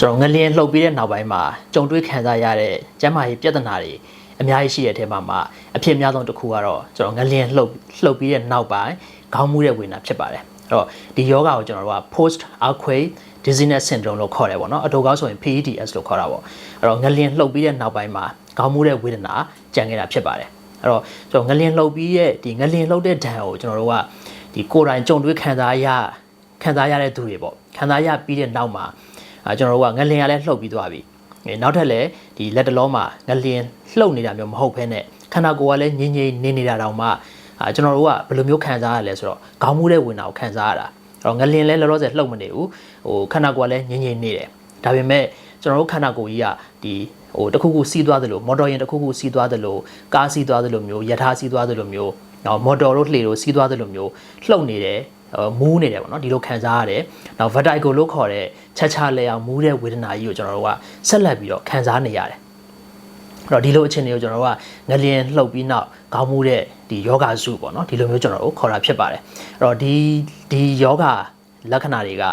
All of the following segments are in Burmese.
ကျွန်တော်ငလျင်လှုပ်ပြီးတဲ့နောက်ပိုင်းမှာကြုံတွေ့ခံစားရတဲ့ကျန်းမာရေးပြဿနာတွေအများကြီးရှိတဲ့အထက်မှာမှအဖြစ်အများဆုံးတစ်ခုကတော့ကျွန်တော်ငလျင်လှုပ်လှုပ်ပြီးတဲ့နောက်ပိုင်းခေါင်းမူးတဲ့ဝေဒနာဖြစ်ပါတယ်အဲ့တော့ဒီယောဂါကိုကျွန်တော်တို့က post earthquake dizziness syndrome လို့ခေါ်တယ်ပေါ့နော်အတူကောင်းဆိုရင် PEDS လို့ခေါ်တာပေါ့အဲ့တော့ငလျင်လှုပ်ပြီးတဲ့နောက်ပိုင်းမှာခေါင်းမူးတဲ့ဝေဒနာကြံခဲ့တာဖြစ်ပါတယ်အဲ့တော့ကျွန်တော်ငလျင်လှုပ်ပြီးရဲ့ဒီငလျင်လှုပ်တဲ့ဒဏ်ကိုကျွန်တော်တို့ကဒီကိုယ်တိုင်ကြုံတွေ့ခံစားရခံစားရတဲ့သူတွေပေါ့ခံစားရပြီးတဲ့နောက်မှာအာ ကျွန်တော်တို့ကငလျင်ကလည်းလှုပ်ပြီးသွားပြီအဲနောက်ထပ်လည်းဒီလက်တလုံးမှာငလျင်လှုပ်နေတာမျိုးမဟုတ်ဘဲနဲ့ခန္ဓာကိုယ်ကလည်းငြိမ်ငြိမ်နေနေတာတောင်မှအာကျွန်တော်တို့ကဘယ်လိုမျိုးခံစားရလဲဆိုတော့ခေါင်းမူးတဲ့ဝင်တာကိုခံစားရတာအဲ့တော့ငလျင်လည်းလောလောဆယ်လှုပ်မနေဘူးဟိုခန္ဓာကိုယ်ကလည်းငြိမ်ငြိမ်နေတယ်ဒါပေမဲ့ကျွန်တော်တို့ခန္ဓာကိုယ်ကြီးကဒီဟိုတစ်ခုခုစီးသွားသလိုမော်တော်ယာဉ်တစ်ခုခုစီးသွားသလိုကားစီးသွားသလိုမျိုးယထာစီးသွားသလိုမျိုးနော်မော်တော်တို့လှေတို့စီးသွားသလိုမျိုးလှုပ်နေတယ် မူးနေတယ်ပေါ့နော်ဒီလိုခံစားရတယ်။နောက် vertigo လို့ခေါ်တဲ့ချက်ချလဲအောင်မူးတဲ့ဝေဒနာကြီးကိုကျွန်တော်တို့ကဆက်လက်ပြီးတော့ခံစားနေရတယ်။အဲ့တော့ဒီလိုအခြေအနေကိုကျွန်တော်တို့ကငလျင်လှုပ်ပြီးနောက်ခေါင်းမူးတဲ့ဒီယောဂစုပေါ့နော်ဒီလိုမျိုးကျွန်တော်တို့ခေါ်တာဖြစ်ပါတယ်။အဲ့တော့ဒီဒီယောဂလက္ခဏာတွေက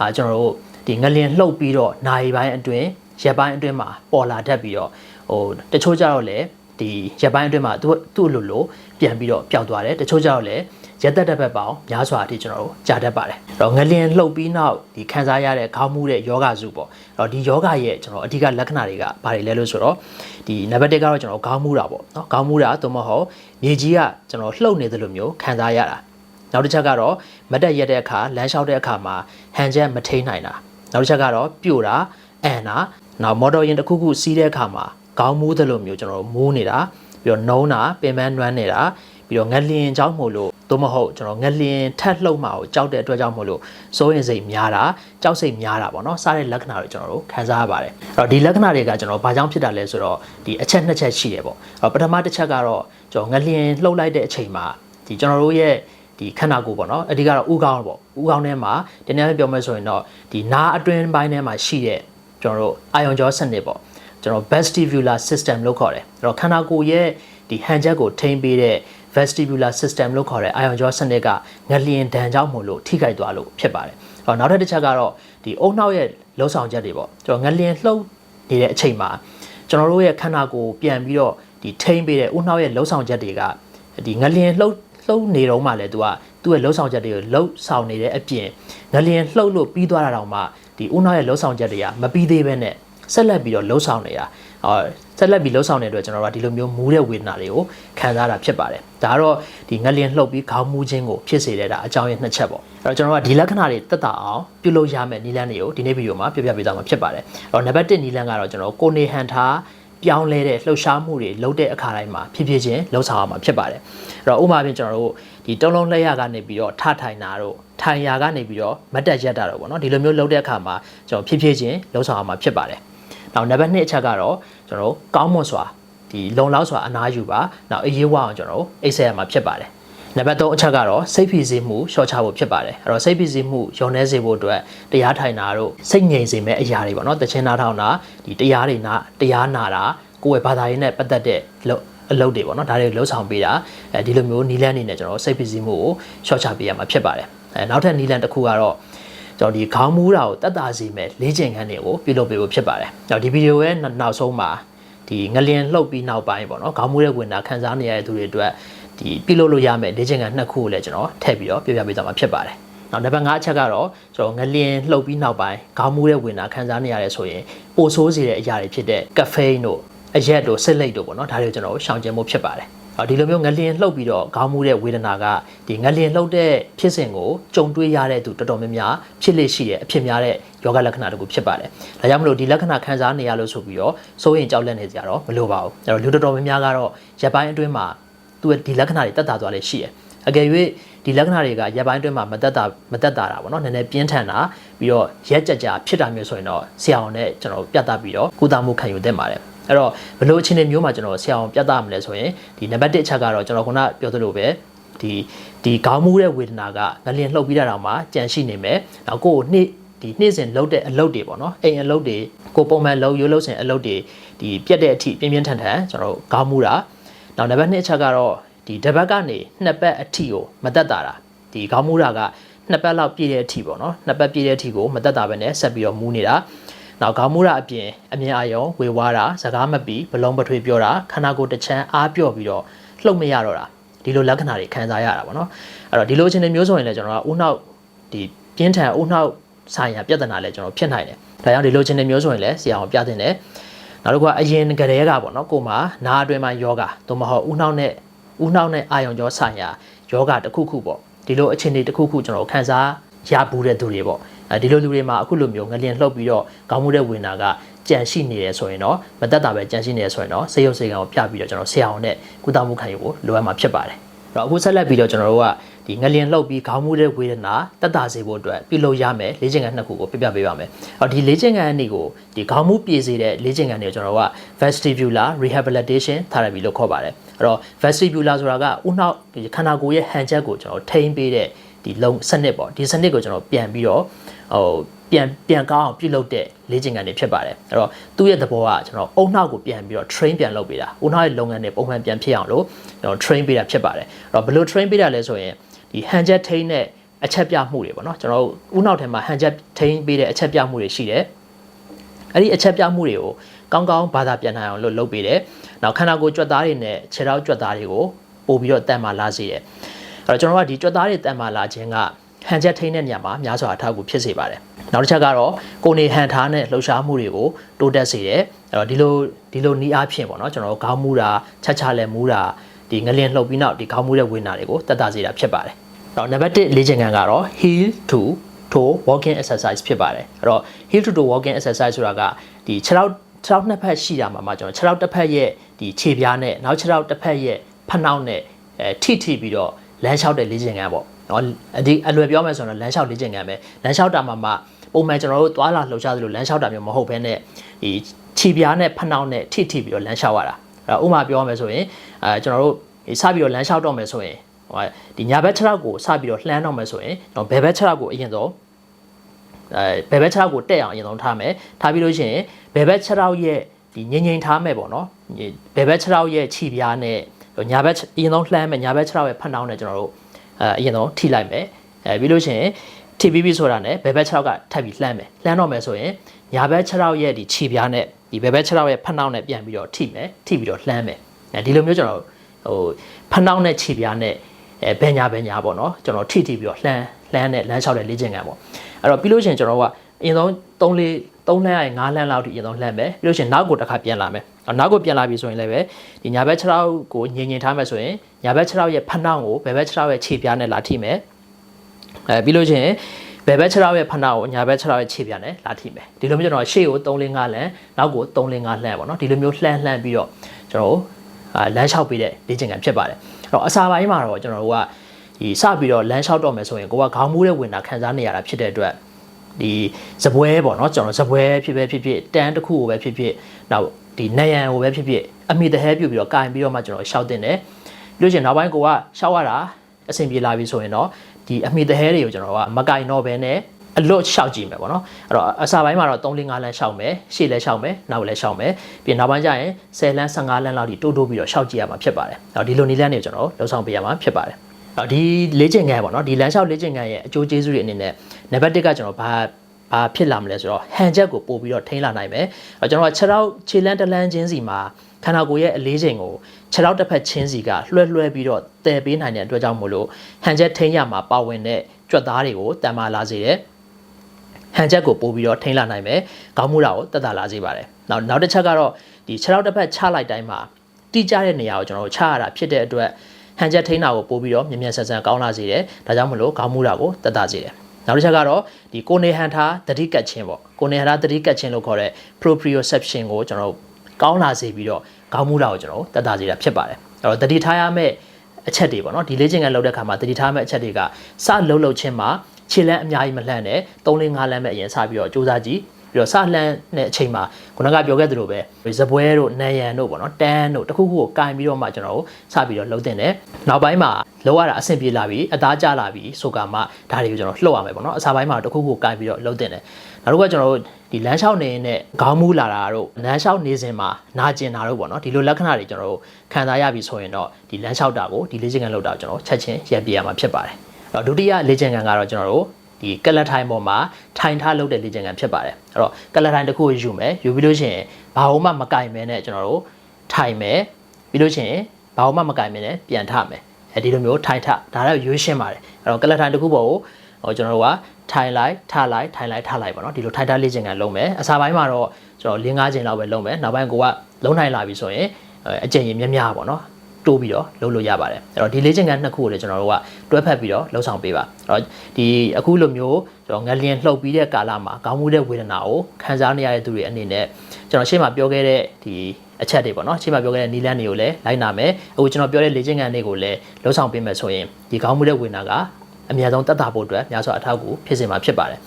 အာကျွန်တော်တို့ဒီငလျင်လှုပ်ပြီးတော့နာရီပိုင်းအတွင်းရက်ပိုင်းအတွင်းမှာပေါ်လာတတ်ပြီးတော့ဟိုတချို့ကြတော့လေဒီရက်ပိုင်းအတွင်းမှာသူသူ့လိုလိုပြန်ပြီးတော့ပျောက်သွားတယ်တချို့ကြတော့လေ ရက်သက်တစ်ပတ်ပေါင်းများစွာအထိကျွန်တော်တို့ကြားတတ်ပါတယ်အဲ့တော့ငလျင်လှုပ်ပြီးနောက်ဒီခံစားရတဲ့ခေါင်းမူးတဲ့ယောဂစုပေါ့အဲ့တော့ဒီယောဂရဲ့ကျွန်တော်အဓိကလက္ခဏာတွေကဘာတွေလဲလို့ဆိုတော့ဒီနံပါတ်1ကတော့ကျွန်တော်ခေါင်းမူးတာပေါ့နော်ခေါင်းမူးတာသို့မဟုတ်မြေကြီးကကျွန်တော်လှုပ်နေသလိုမျိုးခံစားရတာနောက်တစ်ချက်ကတော့မတ်တက်ရက်တဲ့အခါလမ်းလျှောက်တဲ့အခါမှာဟန်ချက်မထိန်နိုင်တာနောက်တစ်ချက်ကတော့ပြို့တာအန်တာနောက်မော်တော်ယာဉ်တစ်ခုခုစီးတဲ့အခါမှာခေါင်းမူးသလိုမျိုးကျွန်တော်တို့မူးနေတာပြီးတော့နှုံးတာပင်ပန်းနွမ်းနေတာပြီးတော့ငလျင်ကြောင်းမို့လို့ သို့မဟုတ်ကျွန်တော်ငလျင်ထက်လှုပ်မှာကိုကြောက်တဲ့အတွက်ကြောင့်မို့လို့စိုးရင်စိတ်များတာကြောက်စိတ်များတာပေါ့နော်စားတဲ့လက္ခဏာတွေကျွန်တော်တို့ခံစားရပါတယ်အဲ့တော့ဒီလက္ခဏာတွေကကျွန်တော်ဘာကြောင့်ဖြစ်တာလဲဆိုတော့ဒီအချက်နှစ်ချက်ရှိတယ်ပေါ့အဲ့တော့ပထမတစ်ချက်ကတော့ကျွန်တော်ငလျင်လှုပ်လိုက်တဲ့အချိန်မှာဒီကျွန်တော်တို့ရဲ့ဒီခန္ဓာကိုယ်ပေါ့နော်အဓိကတော့ဥကောင်းပေါ့ဥကောင်းထဲမှာဒီနေ့ပြောမယ်ဆိုရင်တော့ဒီနားအတွင်းပိုင်းထဲမှာရှိတဲ့ကျွန်တော်တို့အာယုံကြောစနစ်ပေါ့ကျွန်တော် vestibular system လို့ခေါ်တယ်အဲ့တော့ခန္ဓာကိုယ်ရဲ့ဒီဟန်ချက်ကိုထိန်းပေးတဲ့ vestibular system လို့ခေါ်တဲ့အာယုံကြောစနစ်ကငလျင်ဒဏ်ကြောင့်မို့လို့ထိခိုက်သွားလို့ဖြစ်ပါတယ်။အော်နောက်ထပ်တစ်ချက်ကတော့ဒီအုံနှောက်ရဲ့လှုပ်ဆောင်ချက်တွေပေါ့ကျွန်တော်ငလျင်လှုပ်နေတဲ့အချိန်မှာကျွန်တော်တို့ရဲ့ခန္ဓာကိုယ်ပြန်ပြီးတော့ဒီထိန်းပေးတဲ့အုံနှောက်ရဲ့လှုပ်ဆောင်ချက်တွေကဒီငလျင်လှုပ်လှုပ်နေတော့မှလည်းသူကသူ့ရဲ့လှုပ်ဆောင်ချက်တွေကိုလှုပ်ဆောင်နေတဲ့အပြင်ငလျင်လှုပ်လို့ပြီးသွားတာတောင်မှဒီအုံနှောက်ရဲ့လှုပ်ဆောင်ချက်တွေကမပြီးသေးဘဲနဲ့ ဆက်လက်ပြီးတော့လှုပ်ဆောင်နေတာအော်ဆက်လက်ပြီးလှုပ်ဆောင်နေတဲ့အတွက်ကျွန်တော်တို့ကဒီလိုမျိုးမူးတဲ့ဝေဒနာတွေကိုခံစားတာဖြစ်ပါတယ်ဒါကတော့ဒီငလျင်လှုပ်ပြီးခေါင်းမူးခြင်းကိုဖြစ်စေတဲ့ဒါအကြောင်းရဲ့နှစ်ချက်ပေါ့အဲ့တော့ကျွန်တော်ကဒီလက္ခဏာတွေတက်တာအောင်ပြုလုပ်ရမယ့်နီလန်းတွေကိုဒီနေ့ဗီဒီယိုမှာပြပြပေးသွားမှာဖြစ်ပါတယ်အဲ့တော့နံပါတ်1နီလန်းကတော့ကျွန်တော်ကိုနေဟန်ထားပြောင်းလဲတဲ့လှုပ်ရှားမှုတွေလုပ်တဲ့အခါတိုင်းမှာဖြစ်ဖြစ်ချင်းလှုပ်ဆောင်ရမှာဖြစ်ပါတယ်အဲ့တော့ဥပမာပြင်ကျွန်တော်တို့ဒီတုံးလုံးလက်ရကနေပြီးတော့ထထိုင်တာတို့ထိုင်ရာကနေပြီးတော့မတ်တက်ရက်တာတို့ပေါ့နော်ဒီလိုမျိုးလုပ်တဲ့အခါမှာကျွန်တော်ဖြစ်ဖြစ်ချင်းလှုပ်ဆောင်ရမှာဖြစ်ပါတယ် နောက်နံပါတ်2အချက်ကတော့ကျွန်တော်ကောင်းမွန်စွာဒီလုံလောက်စွာအနားယူပါနောက်အေးရေးဝအောင်ကျွန်တော်အိတ်ဆက်ရမှာဖြစ်ပါတယ်နံပါတ်3အချက်ကတော့စိတ်ဖိစီးမှုရှော့ချဖို့ဖြစ်ပါတယ်အဲ့တော့စိတ်ဖိစီးမှုယုံနေစေဖို့အတွက်တရားထိုင်တာတို့စိတ်ငြိမ်စေမယ့်အရာတွေပေါ့နော်တခြင်းနာထောင်တာဒီတရားတွေနာတရားနာတာကိုယ့်ရဲ့ဘာသာရေးနဲ့ပတ်သက်တဲ့အလုပ်တွေပေါ့နော်ဒါတွေလှုပ်ဆောင်ပေးတာအဲဒီလိုမျိုးနီလန်းနေနဲ့ကျွန်တော်စိတ်ဖိစီးမှုကိုရှော့ချပေးရမှာဖြစ်ပါတယ်အဲနောက်ထပ်နီလန်းတစ်ခုကတော့ ကျွန်တော်ဒီခေါင်းမူးတာကိုတတ်တာစီမဲ့လေ့ကျင့်ခန်းတွေကိုပြုလုပ်ပေးဖို့ဖြစ်ပါတယ်။တော့ဒီဗီဒီယိုရဲ့နောက်ဆုံးမှာဒီငလျင်လှုပ်ပြီးနောက်ပိုင်းပေါ့နော်ခေါင်းမူးတဲ့ဝင်တာခံစားနေရတဲ့သူတွေအတွက်ဒီပြုလုပ်လို့ရမယ့်လေ့ကျင့်ခန်းနှစ်ခုကိုလည်းကျွန်တော်ထည့်ပြီးတော့ပြပြပေးသွားမှာဖြစ်ပါတယ်။နောက်နံပါတ်5အချက်ကတော့ကျွန်တော်ငလျင်လှုပ်ပြီးနောက်ပိုင်းခေါင်းမူးတဲ့ဝင်တာခံစားနေရတဲ့ဆိုရင်ပိုဆိုးစေတဲ့အရာတွေဖြစ်တဲ့ကဖိန်းတို့အရက်တို့ဆစ်လိတ်တို့ပေါ့နော်ဒါတွေကိုကျွန်တော်ရှောင်ကျဉ်မှုဖြစ်ပါတယ်။ ဒီလိုမျိုးငလျင်လှုပ်ပြီးတော့ခေါင်းမူးတဲ့ဝေဒနာကဒီငလျင်လှုပ်တဲ့ဖြစ်စဉ်ကိုကြုံတွေ့ရတဲ့သူတော်တော်များများဖြစ်လေရှိတဲ့အဖြစ်များတဲ့ယောဂလက္ခဏာတခုဖြစ်ပါတယ်။ဒါကြောင့်မလို့ဒီလက္ခဏာခံစားနေရလို့ဆိုပြီးတော့စိုးရင်ကြောက်လန့်နေကြတော့မလိုပါဘူး။အဲ့တော့လူတော်တော်များများကတော့ရက်ပိုင်းအတွင်းမှာသူ့ဒီလက္ခဏာတွေတက်တာသွားလေရှိတယ်။အကယ်၍ဒီလက္ခဏာတွေကရက်ပိုင်းအတွင်းမှာမတက်တာမတက်တာတာပေါ့နော်နည်းနည်းပြင်းထန်တာပြီးတော့ရက်ကြကြဖြစ်တာမျိုးဆိုရင်တော့ဆရာအောင်နဲ့ကျွန်တော်ပြတ်သားပြီးတော့ကုသမှုခံယူသင့်ပါတယ် အဲ့တော့ဘယ်လိုအခြေအနေမျိုးမှာကျွန်တော်ဆရာအောင်ပြတ်သားမလဲဆိုရင်ဒီနံပါတ်1အချက်ကတော့ကျွန်တော်ခုနပြောသလိုပဲဒီဒီခေါင်းမူးတဲ့ဝေဒနာကငလျင်လှုပ်ပြီးတာတော့မှကြံရှိနေမယ်နောက်ကိုယ်ကိုနှိဒီနှိစဉ်လှုပ်တဲ့အလုပ်တွေပေါ့နော်အိမ်အလုပ်တွေကိုပုံမှန်လှုပ်ရိုးလှုပ်စဉ်အလုပ်တွေဒီပြက်တဲ့အထိပြင်းပြင်းထန်ထန်ကျွန်တော်ခေါင်းမူးတာနောက်နံပါတ်2အချက်ကတော့ဒီတပတ်ကနေနှစ်ပတ်အထိကိုမတက်တာတာဒီခေါင်းမူးတာကနှစ်ပတ်လောက်ပြည့်တဲ့အထိပေါ့နော်နှစ်ပတ်ပြည့်တဲ့အထိကိုမတက်တာပဲနဲ့ဆက်ပြီးတော့မူးနေတာ နောက်ခေါင်းမူတာအပြင်အမြင်အာရုံဝေဝါးတာစကားမပီဘလုံးပထွေပြောတာခန္ဓာကိုယ်တစ်ချမ်းအားပြော့ပြီးတော့လှုပ်မရတော့တာဒီလိုလက္ခဏာတွေခံစားရတာပေါ့နော်အဲ့တော့ဒီလိုအခြေအနေမျိုးဆိုရင်လည်းကျွန်တော်ကဥနောက်ဒီပြင်းထန်ဥနောက်ဆိုင်ရာပြဿနာလည်းကျွန်တော်ဖြစ်နိုင်တယ်ဒါကြောင့်ဒီလိုအခြေအနေမျိုးဆိုရင်လည်းဆရာအောင်ပြသင်တယ်နောက်တစ်ခုကအရင်ကတည်းကပေါ့နော်ကိုယ်မှာနားအတွင်းမှာယောဂသို့မဟုတ်ဥနောက်နဲ့ဥနောက်နဲ့အာယုံကြောဆိုင်ရာယောဂတစ်ခုခုပေါ့ဒီလိုအခြေအနေတစ်ခုခုကျွန်တော်ခံစားရဘူးတဲ့သူတွေပေါ့အဲ ဒီလိုလူတွေမှာအခုလိုမျိုးငလျင်လှုပ်ပြီးတော့ခေါင်းမှုတဲ့ဝင်တာကကြံရှိနေတယ်ဆိုရင်တော့မတက်တာပဲကြံရှိနေတယ်ဆိုရင်တော့စေရုပ်စေကံကိုပြပြီးတော့ကျွန်တော်ဆရာအောင်နဲ့ကုသမှုခံယူဖို့လိုအပ်မှာဖြစ်ပါတယ်အဲ့တော့အခုဆက်လက်ပြီးတော့ကျွန်တော်တို့ကဒီငလျင်လှုပ်ပြီးခေါင်းမှုတဲ့ဝေဒနာတက်တာစေဖို့အတွက်ပြုလုပ်ရမယ်လေ့ကျင့်ခန်းနှစ်ခုကိုပြပြပေးပါမယ်အဲ့တော့ဒီလေ့ကျင့်ခန်းအနေကိုဒီခေါင်းမှုပြေစေတဲ့လေ့ကျင့်ခန်းတွေကိုကျွန်တော်တို့က vestibular rehabilitation therapy လို့ခေါ်ပါတယ်အဲ့တော့ vestibular ဆိုတာကဥနောက်ဒီခန္ဓာကိုယ်ရဲ့ဟန်ချက်ကိုကျွန်တော်ထိန်းပေးတဲ့ ဒီလုံစနစ်ပေါ့ဒီစနစ်ကိုကျွန်တော်ပြန်ပြီးတော့ဟိုပြန်ပြန်ကောင်းအောင်ပြုလုပ်တဲ့လေ့ကျင့်ခန်းတွေဖြစ်ပါတယ်အဲ့တော့သူ့ရဲ့သဘောကကျွန်တော်အုံနောက်ကိုပြန်ပြီးတော့ train ပြန်လုပ်ပေးတာအုံနောက်ရဲ့လုပ်ငန်းတွေပုံမှန်ပြန်ဖြစ်အောင်လို့ကျွန်တော် train ပေးတာဖြစ်ပါတယ်အဲ့တော့ဘယ်လို train ပေးတာလဲဆိုရင်ဒီဟန်ချက်ထိန်းတဲ့အချက်ပြမှုတွေပေါ့နော်ကျွန်တော်တို့ဥနောက်ထဲမှာဟန်ချက်ထိန်းပေးတဲ့အချက်ပြမှုတွေရှိတယ်အဲ့ဒီအချက်ပြမှုတွေကိုကောင်းကောင်းဘာသာပြန်နိုင်အောင်လို့လုပ်ပေးတယ်နောက်ခန္ဓာကိုယ်ကြွက်သားတွေနဲ့ခြေထောက်ကြွက်သားတွေကိုပို့ပြီးတော့တန်မာလာစေတယ်အဲ့ တော့ကျွန်တော်ကဒီကြွက်သားတွေတန်မာလာခြင်းကဟန်ချက်ထိန်းတဲ့နေရာမှာများစွာအထောက်အကူဖြစ်စေပါတယ်နောက်တစ်ချက်ကတော့ကိုယ်နေဟန်ထားနဲ့လှုပ်ရှားမှုတွေကိုတိုးတက်စေတယ်အဲ့တော့ဒီလိုဒီလိုနီးအားဖြင့်ပေါ့နော်ကျွန်တော်တို့ခေါင်းမူတာချက်ချလဲမူတာဒီငလျင်လှုပ်ပြီးနောက်ဒီခေါင်းမူတဲ့ဝေဒနာတွေကိုတက်တာစေတာဖြစ်ပါတယ်နောက်နံပါတ်1လေ့ကျင့်ခန်းကတော့ heel to toe walking exercise ဖြစ်ပါတယ်အဲ့တော့ heel to toe walking exercise ဆိုတာကဒီ6လောက်6လောက်နှစ်ဖက်ရှိတာမှာမှကျွန်တော်6လောက်တစ်ဖက်ရဲ့ဒီခြေပြားနဲ့နောက်6လောက်တစ်ဖက်ရဲ့ဖနှောက်နဲ့အဲထိထိပြီးတော့ လမ်းလျှောက်တဲ့လေ့ကျင့်ခန်းပေါ့နော်ဒီအလွယ်ပြောမယ်ဆိုတော့လမ်းလျှောက်လေ့ကျင့်ခန်းပဲလမ်းလျှောက်တာမှာမှပုံမှန်ကျွန်တော်တို့သွားလာလှုပ်ရှားသလိုလမ်းလျှောက်တာမျိုးမဟုတ်ဘဲနဲ့ဒီခြေပြားနဲ့ဖနှောက်နဲ့ထိထိပြီးတော့လမ်းလျှောက်ရတာအဲ့တော့ဥပမာပြောမယ်ဆိုရင်အဲကျွန်တော်တို့ဒီစပြီးတော့လမ်းလျှောက်တော့မယ်ဆိုရင်ဟိုဒီညာဘက်ခြေထောက်ကိုစပြီးတော့လှမ်းတော့မယ်ဆိုရင်ကျွန်တော်ဘယ်ဘက်ခြေထောက်ကိုအရင်ဆုံးအဲဘယ်ဘက်ခြေထောက်ကိုတက်အောင်အရင်ဆုံးထားမယ်ထားပြီးလို့ရှိရင်ဘယ်ဘက်ခြေထောက်ရဲ့ဒီငိမ့်ငိမ့်ထားမယ်ပေါ့နော်ဘယ်ဘက်ခြေထောက်ရဲ့ခြေပြားနဲ့ ညာဘက်အရင်ဆုံးလှမ်းမယ်ညာဘက်ခြေထောက်ရဲ့ဖနှောင်းနဲ့ကျွန်တော်တို့အဲအရင်ဆုံးထိလိုက်မယ်အဲပြီးလို့ရှိရင်ထိပြီးပြီဆိုတာနဲ့ဘယ်ဘက်ခြေထောက်ကထပ်ပြီးလှမ်းမယ်လှမ်းတော့မယ်ဆိုရင်ညာဘက်ခြေထောက်ရဲ့ဒီခြေပြားနဲ့ဒီဘယ်ဘက်ခြေထောက်ရဲ့ဖနှောင်းနဲ့ပြန်ပြီးတော့ထိမယ်ထိပြီးတော့လှမ်းမယ်အဲဒီလိုမျိုးကျွန်တော်ဟိုဖနှောင်းနဲ့ခြေပြားနဲ့အဲဘယ်ညာဘယ်ညာပေါ့နော်ကျွန်တော်ထိထိပြီးတော့လှမ်းလှမ်းနဲ့လမ်းလျှောက်တဲ့လေ့ကျင့်ခန်းပေါ့အဲ့တော့ပြီးလို့ရှိရင်ကျွန်တော်က အရင်ဆုံး3လေး3လှမ်းရရင်5လှမ်းလောက်ထိအရင်ဆုံးလှမ်းမယ်ပြီးလို့ရှိရင်နောက်ကိုတစ်ခါပြန်လာမယ်နောက်ကိုပြန်လာပြီဆိုရင်လည်းပဲဒီညာဘက်ခြေထောက်ကိုငြိမ်ငြိမ်ထားမယ်ဆိုရင်ညာဘက်ခြေထောက်ရဲ့ဖနှောင်းကိုဘယ်ဘက်ခြေထောက်ရဲ့ခြေပြားနဲ့လာထိမယ်အဲပြီးလို့ရှိရင်ဘယ်ဘက်ခြေထောက်ရဲ့ဖနှောင်းကိုညာဘက်ခြေထောက်ရဲ့ခြေပြားနဲ့လာထိမယ်ဒီလိုမျိုးကျွန်တော်ရှေ့ကို3လ5လမ်းနောက်ကို3လ5လှမ်းပေါ့နော်ဒီလိုမျိုးလှမ်းလှမ်းပြီးတော့ကျွန်တော်အာလမ်းလျှောက်ပေးတဲ့လေ့ကျင့်ခန်းဖြစ်ပါတယ်အဲ့တော့အစာပိုင်းမှာတော့ကျွန်တော်တို့ကဒီစပြီးတော့လမ်းလျှောက်တော့မယ်ဆိုရင်ကိုကခေါင်းမူးတဲ့ဝင်တာခံစားနေရတာဖြစ်တဲ့အတွက် ဒီဇပွဲပေါ့နော်ကျွန်တော်ဇပွဲဖြစ်ပဲဖြစ်ဖြစ်တန်းတစ်ခုကိုပဲဖြစ်ဖြစ်နောက်ဒီနယံကိုပဲဖြစ်ဖြစ်အမိတဟဲပြုတ်ပြီးတော့ကင်ပြီးတော့မှကျွန်တော်ရှောက်တင်တယ်ပြီးလို့ရှိရင်နောက်ပိုင်းကိုကရှောက်ရတာအဆင်ပြေလာပြီဆိုရင်တော့ဒီအမိတဟဲတွေကိုကျွန်တော်ကမကင်တော့ဘဲနဲ့အလွတ်ရှောက်ကြည့်မယ်ပေါ့နော်အဲ့တော့အစာပိုင်းမှာတော့3လ5လမ်းရှောက်မယ်ရှေ့လည်းရှောက်မယ်နောက်လည်းရှောက်မယ်ပြီးနောက်ပိုင်းကျရင်10လမ်း15လမ်းလောက်ထိတိုးတိုးပြီးတော့ရှောက်ကြည့်ရမှာဖြစ်ပါတယ်အဲ့တော့ဒီလိုနည်းလမ်းတွေကိုကျွန်တော်လှုပ်ဆောင်ပေးရမှာဖြစ်ပါတယ်အဲ့တော့ ဒီလေ့ကျင့်ခန်းပေါ့နော်ဒီလမ်းလျှောက်လေ့ကျင့်ခန်းရဲ့အကျိုးကျေးဇူးတွေအနေနဲ့နံပါတ်1ကကျွန်တော်ဘာဘာဖြစ်လာမလဲဆိုတော့ဟန်ချက်ကိုပို့ပြီးတော့ထိန်းလာနိုင်မယ်။အဲကျွန်တော်ကခြေထောက်ခြေလန်းတလန်းချင်းစီမှာခန္ဓာကိုယ်ရဲ့အလေးချိန်ကိုခြေထောက်တစ်ဖက်ချင်းစီကလွှဲလွှဲပြီးတော့တည်ပေးနိုင်တဲ့အတွက်ကြောင့်မို့လို့ဟန်ချက်ထိန်းရမှာပါဝင်တဲ့ကြွက်သားတွေကိုတန်မာလာစေတယ်။ဟန်ချက်ကိုပို့ပြီးတော့ထိန်းလာနိုင်မယ်။ခေါင်းမူတာကိုတက်တာလာစေပါတယ်။နောက်နောက်တစ်ချက်ကတော့ဒီခြေထောက်တစ်ဖက်ချလိုက်တိုင်းမှာတိကျတဲ့နေရာကိုကျွန်တော်တို့ချရတာဖြစ်တဲ့အတွက် ဟန်ချက်ထိန်းတာကိုပို့ပြီးတော့မြင်မြန်ဆန်ဆန်ကောင်းလာစေတယ်။ဒါကြောင့်မလို့ခေါင်းမူတာကိုတက်တာစေတယ်။နောက်တစ်ချက်ကတော့ဒီကိုနေဟန်ထားတတိကတ်ခြင်းပေါ့ကိုနေဟန်ထားတတိကတ်ခြင်းလို့ခေါ်တဲ့ proprioception ကိုကျွန်တော်တို့ကောင်းလာစေပြီးတော့ခေါင်းမူတာကိုကျွန်တော်တို့တက်တာစေတာဖြစ်ပါတယ်အဲ့တော့တတိထားရမယ့်အချက်တွေပေါ့နော်ဒီလေ့ကျင့်ခန်းလုပ်တဲ့ခါမှာတတိထားမယ့်အချက်တွေကစလှုပ်လှုပ်ချင်းမှာခြေလန်းအများကြီးမလှမ်းနဲ့3လ5လမ်းပဲအရင်စပြီးတော့စူးစမ်းကြည့် ပြီးတော့စလှမ်းတဲ့အချိန်မှာခုနကပြောခဲ့သလိုပဲဇပွဲတို့နံရံတို့ပေါ့နော်တန်းတို့တခုခုကိုကင်ပြီးတော့မှကျွန်တော်တို့စပြီးတော့လှုပ်တင်တယ်နောက်ပိုင်းမှာလှုပ်ရတာအဆင်ပြေလာပြီအသားကျလာပြီဆိုကမှဒါတွေကိုကျွန်တော်လှုပ်ရမယ်ပေါ့နော်အစာပိုင်းမှာတခုခုကင်ပြီးတော့လှုပ်တင်တယ်နောက်တစ်ခုကကျွန်တော်တို့ဒီလမ်းလျှောက်နေနဲ့ခေါင်းမူးလာတာတို့လမ်းလျှောက်နေစဉ်မှာနာကျင်တာတို့ပေါ့နော်ဒီလိုလက္ခဏာတွေကျွန်တော်တို့ခံစားရပြီဆိုရင်တော့ဒီလမ်းလျှောက်တာကိုဒီလေ့ကျင့်ခန်းလုပ်တာကိုကျွန်တော်ချက်ချင်းရပ်ပြရမှာဖြစ်ပါတယ်အဲ့တော့ဒုတိယလေ့ကျင့်ခန်းကတော့ကျွန်တော်တို့ ဒီကလတ်ထိုင်ပေါ်မှာထိုင်ထားလုပ်တဲ့လေ့ကျင့်ခန်းဖြစ်ပါတယ်အဲ့တော့ကလတ်ထိုင်တစ်ခုကိုယူမယ်ယူပြီးလို့ရှိရင်ဘာလို့မှမကင်မဲနဲ့ကျွန်တော်တို့ထိုင်မယ်ပြီးလို့ရှိရင်ဘာလို့မှမကင်မဲနဲ့ပြန်ထမယ်အဲဒီလိုမျိုးထိုင်ထဒါလည်းရွေးရှင်းပါတယ်အဲ့တော့ကလတ်ထိုင်တစ်ခုပေါ်ကိုဟိုကျွန်တော်တို့ကထိုင်လိုက်ထလိုက်ထိုင်လိုက်ထလိုက်ပါတော့ဒီလိုထိုင်ထားလေ့ကျင့်ခန်းလုပ်မယ်အစာပိုင်းမှာတော့ကျွန်တော်၄၅ချိန်လောက်ပဲလုပ်မယ်နောက်ပိုင်းကိုကလုံးနိုင်လာပြီဆိုရင်အကျင့်ရများများပေါ့နော် တိုးပြီးတော့လုပ်လို့ရပါတယ်အဲ့တော့ဒီလေ့ကျင့်ခန်းနှစ်ခုကိုလည်းကျွန်တော်တို့ကတွဲဖက်ပြီးတော့လှုပ်ဆောင်ပေးပါအဲ့တော့ဒီအခုလိုမျိုးကျွန်တော်ငလျင်လှုပ်ပြီးတဲ့ကာလမှာကောင်းမှုတဲ့ဝေဒနာကိုခံစားနေရတဲ့သူတွေအနေနဲ့ကျွန်တော်ရှေ့မှာပြောခဲ့တဲ့ဒီအချက်တွေပေါ့နော်ရှေ့မှာပြောခဲ့တဲ့နီလန်းတွေကိုလည်းလိုက်နာမယ်အခုကျွန်တော်ပြောတဲ့လေ့ကျင့်ခန်းတွေကိုလည်းလှုပ်ဆောင်ပေးမယ်ဆိုရင်ဒီကောင်းမှုတဲ့ဝေဒနာကအများဆုံးတက်တာဖို့အတွက်များစွာအထောက်အကူဖြစ်စေမှာဖြစ်ပါတယ်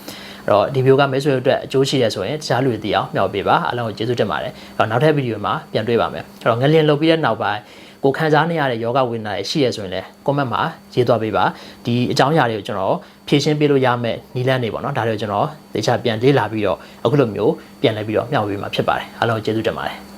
အဲ့တော့ဒီဗီဒီယိုကမဲဆွေတို့အတွက်အကျိုးရှိရဆိုရင်တခြားလူတွေသိအောင်မျှော်ပေးပါအားလုံးကိုကျေးဇူးတင်ပါတယ်အဲ့တော့နောက်ထပ်ဗီဒီယိုမှာပြန်တွေ့ပါမယ်အဲ့တော့ငလျင်လှုပ်ပြီးတဲ့နောက်ပိုင်း ကိုခံစားနေရတဲ့ယောဂဝေဒနာတွေရှိရဆိုရင်လည်း comment မှာရေးသွားပေးပါဒီအကြောင်းအရာတွေကိုကျွန်တော်ဖြည့်ရှင်းပေးလို့ရမယ့်နည်းလမ်းတွေပေါ့နော်ဒါတွေကိုကျွန်တော်သေချာပြန်လေ့လာပြီးတော့အခုလိုမျိုးပြန်လဲပြီးတော့မျှဝေပေးမှာဖြစ်ပါတယ်အားလုံးကျေးဇူးတင်ပါတယ်